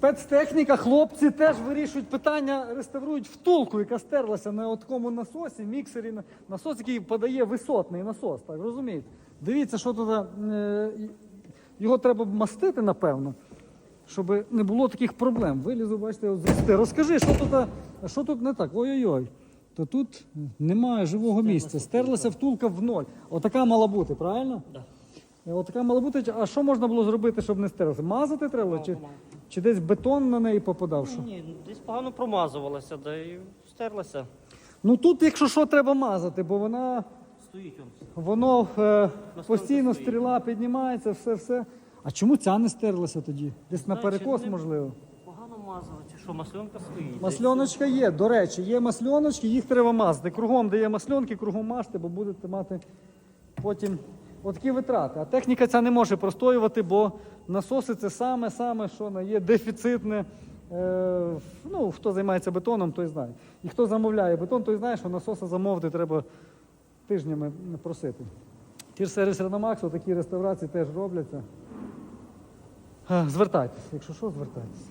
Спецтехніка, хлопці теж вирішують питання, реставрують втулку, яка стерлася на такому насосі, міксері, на- насос, який подає висотний насос, так розумієте? Дивіться, що тут. е, його треба мастити, напевно, щоб не було таких проблем. Вилізу, бачите, зрости. Розкажи, що тут, що тут не так? Ой-ой-ой. То тут немає живого місця. Стерлася втулка в ноль. Отака мала бути, правильно? Да. Е, Отака мала бути. А що можна було зробити, щоб не стерлася? Мазати треба? Чи, чи десь бетон на неї попадав? Що? Ні, десь погано промазувалася, да і стерлася. Ну тут, якщо що, треба мазати, бо вона, Стоїть он. воно е, постійно стоїть. стріла піднімається, все, все. А чому ця не стерлася тоді? Десь на чи перекос, не- можливо. Погано мазала, чи що, масленка стоїть. Масльоночка є, до речі, є масльоночки, їх треба мазати. Кругом, де є масльонки, кругом мажте, бо будете мати потім отакі витрати. А техніка ця не може простоювати, бо насоси це саме-саме, що на- є дефіцитне. Е, ну, хто займається бетоном, той знає. І хто замовляє бетон, той знає, що насоси замовити треба тижнями просити. Ті ж сервіс Реномакс, такі реставрації теж робляться. Е, Звертайтеся, якщо що, звертайтеся.